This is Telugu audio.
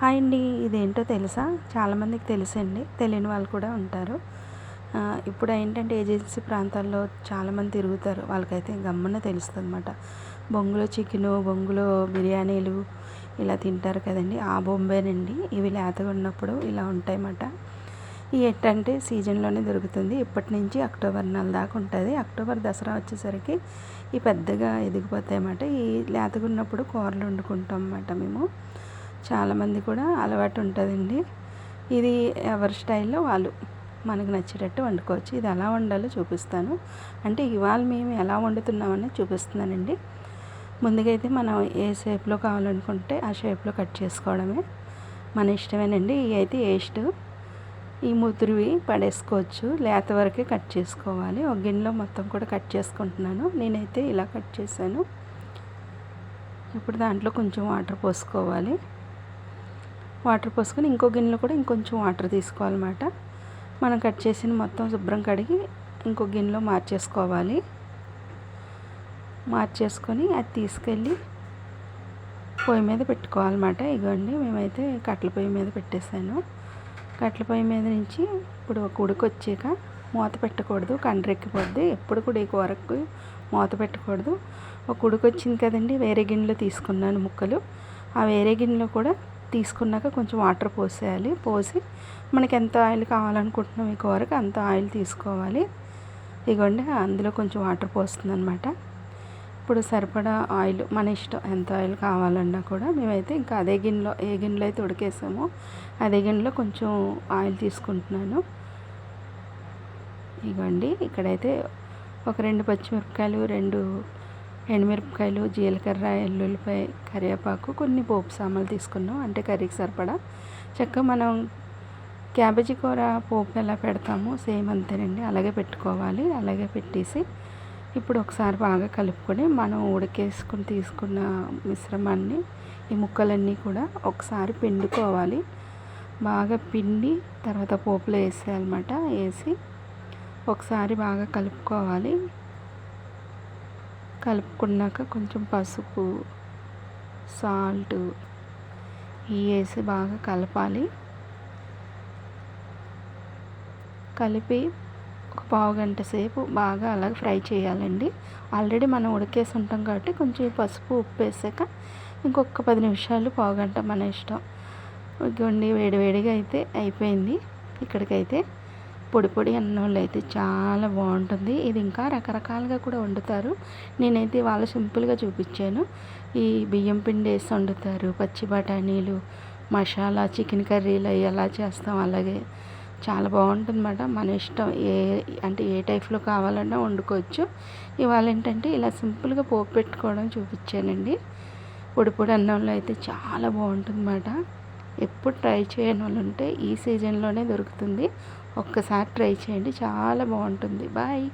హాయ్ అండి ఇదేంటో తెలుసా? చాలామందికి తెలుసండి తెలియని వాళ్ళు కూడా ఉంటారు. ఇప్పుడు ఏంటంటే ఏజెన్సీ ప్రాంతాల్లో చాలామంది తిరుగుతారు. వాళ్ళకైతే గమ్మున తెలుస్తుంది అనమాట బొంగులో చికెను బొంగులో బిర్యానీలు ఇలా తింటారు కదండి. ఆ బొంబేనండి. ఇవి లేతగా ఉన్నప్పుడు ఇలా ఉంటాయన్నమాట. ఈ ఎట్టంటే సీజన్లోనే దొరుకుతుంది. ఇప్పటి నుంచి అక్టోబర్ నెల దాకా ఉంటుంది. అక్టోబర్ దసరా వచ్చేసరికి ఈ పెద్దగా ఎదిగిపోతాయి అన్నమాట ఈ లేతగా ఉన్నప్పుడు కూరలు వండుకుంటాం అన్నమాట మేము. చాలామంది కూడా అలవాటు ఉంటుందండి. ఇది ఎవరి స్టైల్లో వాళ్ళు మనకు నచ్చేటట్టు వండుకోవచ్చు. ఇది ఎలా వండాలో చూపిస్తాను. అంటే ఇవాళ మేము ఎలా వండుతున్నామని చూపిస్తున్నానండి. ముందుగా అయితే మనం ఏ షేప్లో కావాలనుకుంటే ఆ షేప్లో కట్ చేసుకోవడమే మన ఇష్టమేనండి. ఇవి అయితే వేస్ట్ ఈ ముదురువి పడేసుకోవచ్చు. లేత వరకే కట్ చేసుకోవాలి. ఒక గిన్నెలో మొత్తం కూడా కట్ చేసుకుంటున్నాను. నేనైతే ఇలా కట్ చేశాను. ఇప్పుడు దాంట్లో కొంచెం వాటర్ పోసుకోవాలి. వాటర్ పోసుకొని ఇంకో గిన్నెలో కూడా ఇంకొంచెం వాటర్ తీసుకోవాలన్నమాట. మనం కట్ చేసిన మొత్తం శుభ్రం కడిగి ఇంకో గిన్నెలో మార్చేసుకోవాలి. మార్చేసుకొని అది తీసుకెళ్ళి పొయ్యి మీద పెట్టుకోవాలన్నమాట. ఇగోండి మేమైతే కట్టెల పొయ్యి మీద పెట్టేశాను. కట్టెల పొయ్యి మీద నుంచి ఇప్పుడు ఒక ఉడికి వచ్చాక మూత పెట్టకూడదు కండ్రెక్కిపోద్ది. ఎప్పుడు కూడా ఈ కూరకు మూత పెట్టకూడదు. ఒక ఉడికి వచ్చింది కదండి వేరే గిన్నెలో తీసుకున్నాను ముక్కలు. ఆ వేరే గిన్నెలో కూడా తీసుకున్నాక కొంచెం వాటర్ పోసేయాలి. పోసి మనకి ఎంత ఆయిల్ కావాలనుకుంటున్నాం ఈ కూరకి అంత ఆయిల్ తీసుకోవాలి. ఇగోండి అందులో కొంచెం వాటర్ పోస్తుంది అనమాట ఇప్పుడు సరిపడా ఆయిల్ మన ఇష్టం ఎంత ఆయిల్ కావాలన్నా కూడా మేమైతే ఇంకా అదే గిన్నెలో ఏ గిన్నెలో అయితే ఉడికేసామో అదే గిన్నెలో కొంచెం ఆయిల్ తీసుకుంటున్నాను. ఇగోండి ఇక్కడైతే ఒక రెండు పచ్చిమిరపకాయలు రెండు ఎండుమిరపకాయలు జీలకర్ర ఎల్లుల్లిపాయ కరివేపాకు కొన్ని పోపు సామాన్లు తీసుకున్నాం. అంటే కర్రీకి సరిపడా. చక్కగా మనం క్యాబేజీ కూర పోపు ఎలా పెడతామో సేమ్ అంతేనండి. అలాగే పెట్టుకోవాలి. అలాగే పెట్టేసి ఇప్పుడు ఒకసారి బాగా కలుపుకొని మనం ఉడకేసుకుని తీసుకున్న మిశ్రమాన్ని ఈ ముక్కలన్నీ కూడా ఒకసారి పిండుకోవాలి. బాగా పిండి తర్వాత పోపులో వేసేయాలన్నమాట. వేసి ఒకసారి బాగా కలుపుకోవాలి. కలుపుకున్నాక కొంచెం పసుపు సాల్ట్ వేసి బాగా కలపాలి. కలిపి ఒక పావు గంట సేపు బాగా అలా ఫ్రై చేయాలండి. ఆల్రెడీ మనం ఉడికేసి ఉంటాం కాబట్టి కొంచెం పసుపు ఉప్పు వేసాక ఇంకొక పది నిమిషాలు పావు గంట మన ఇష్టం. ఇదిగోండి వేడివేడిగా అయితే అయిపోయింది. ఇక్కడికైతే పొడి పొడి అన్నంలో అయితే చాలా బాగుంటుంది. ఇది ఇంకా రకరకాలుగా కూడా వండుతారు. నేనైతే వాళ్ళ సింపుల్గా చూపించాను. ఈ బియ్యం పిండి వేసి వండుతారు. పచ్చి బఠానీలు మసాలా చికెన్ కర్రీలు అవి ఎలా చేస్తాం అలాగే. చాలా బాగుంటుందన్నమాట. మన ఇష్టం ఏ అంటే ఏ టైప్లో కావాలన్నా వండుకోవచ్చు. ఇవాళ ఏంటంటే ఇలా సింపుల్గా పోపు పెట్టుకోవడం చూపించానండి. పొడి పొడి అన్నంలో అయితే చాలా బాగుంటుందన్నమాట. ఎప్పుడు ట్రై చేయని వాళ్ళు ఉంటే ఈ సీజన్లోనే దొరుకుతుంది. ఒక్కసారి ట్రై చేయండి. చాలా బాగుంటుంది. బాయ్.